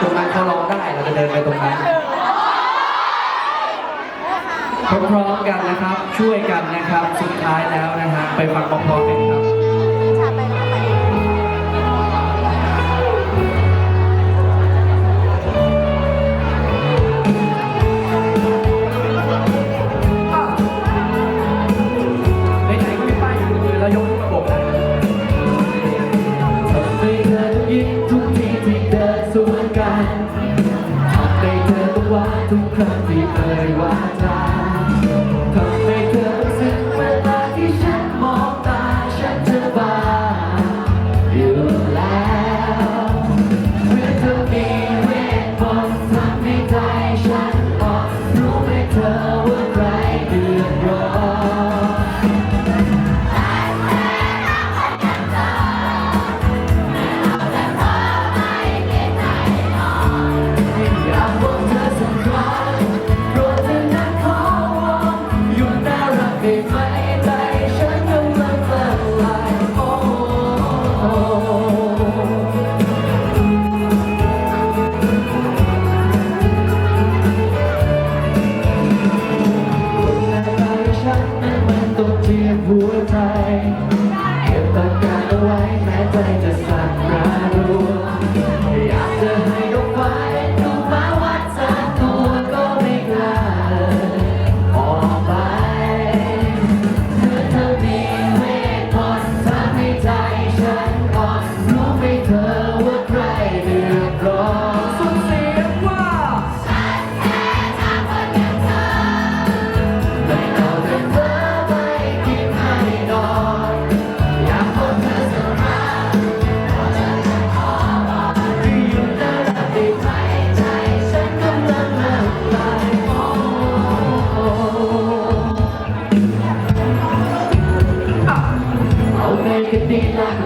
ตรงนั้นเขารอได้เราจะเดินไปตรงนั้นพร้อมๆกันนะครับช่วยกันนะครับ สุดท้ายแล้วนะฮะไปฟังพร้อมกันครับ Amen. life.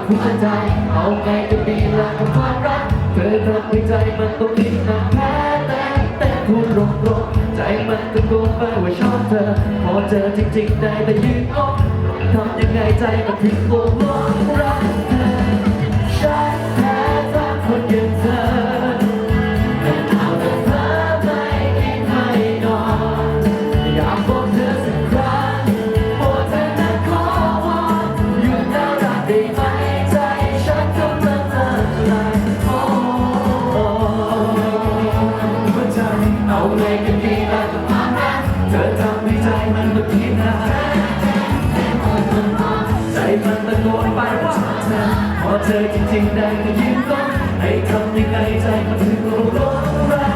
หัวใจเอาไงก็ดีละกับความรัก เธอทำให้ใจมันต้องดิ้นหนักแพ้แต่แต่พูดตรงๆใจมันตะโกนไปว่าชอบเธอ พอเจอจริงๆได้แต่ยืนอกทำยังไงใจมันถึงโกงร้อง เธอทำให้ใจมันดุพินาใจมันตะโกนไปว่าเธอพอเธอจริงๆได้ก็ยิ้มต้องให้ทำยังไงใจมันถึงรู้ร้อน